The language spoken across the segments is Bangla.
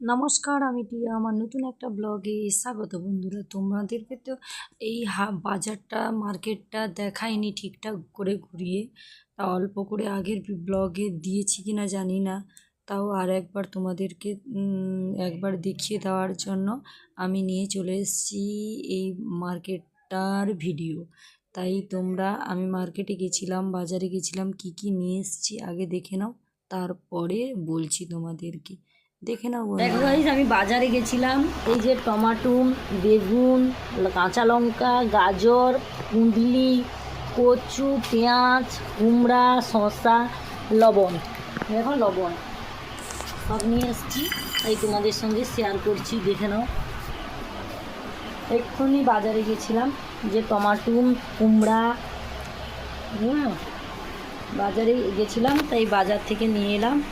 নমস্কার, আমি টিয়া। আমার নতুন একটা ব্লগে স্বাগত বন্ধুরা। তোমাদেরকে তো এই বাজারটা, মার্কেটটা দেখাইনি ঠিকঠাক করে ঘুরিয়ে। তা অল্প করে আগের ব্লগে দিয়েছি কি না জানি না। তাও আর একবার তোমাদেরকে একবার দেখিয়ে দেওয়ার জন্য আমি নিয়ে চলে এসেছি এই মার্কেটটার ভিডিও। তাই তোমরা, আমি মার্কেটে গেছিলাম, বাজারে গেছিলাম, কি কি নিয়ে এসেছি আগে দেখে নাও। তারপরে বলছি তোমাদেরকে। দেখে নাও। দেখো guys, আমি বাজারে গেছিলাম। এই যে টমাটো বেগুন কাঁচা লঙ্কা গাজর কুঁদলি কচু পেঁয়াজ কুমড়া শসা লবণ। দেখো লবণ। সব নিয়ে এসেছি। এই তোমাদের সঙ্গে শেয়ার করছি দেখে নাও। এক্ষুনি বাজারে গেছিলাম। যে টমাটো কুমড়া হুম বাজারে গেছিলাম তাই বাজার থেকে নিয়ে এলাম।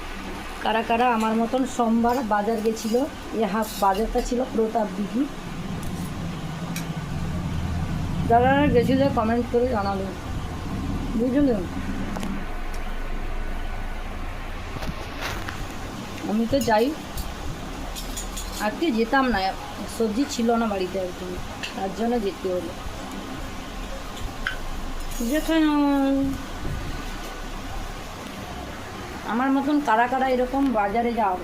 কারা কারা আমার মতন সোমবার বাজার গেছিল, এ হাফ বাজারটা ছিল প্রতাপ দিঘি যারা গেছিল কমেন্ট করে জানালো বুঝলেন? আমি তো যাই। আজকে যেতাম না, সবজি ছিল না বাড়িতে একদম তার জন্য যেতে হলো। যেখানে আমার মতন কারা কারা এরকম বাজারে যাও।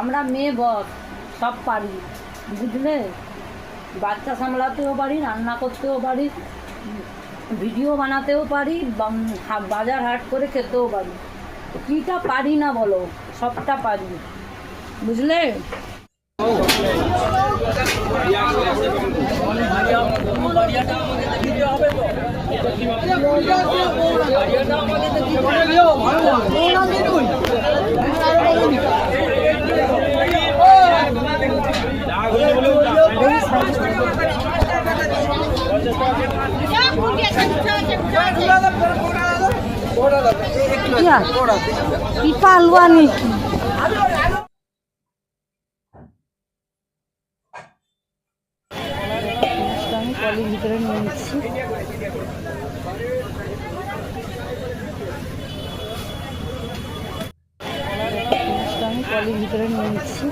আমরা মেয়ে বস সব পারি, বুঝলে? বাচ্চা সামলাতেও পারি, রান্না করতেও পারি, ভিডিও বানাতেও পারি বাজার হাট করে খেতেও পারি। কীটা পারি না বলো, সবটা পারি, বুঝলে? পিপা আলুয়া নাকি আমি কলের ভিতরে নিয়ে কলের ভিতরে নিয়ে নিচ্ছি।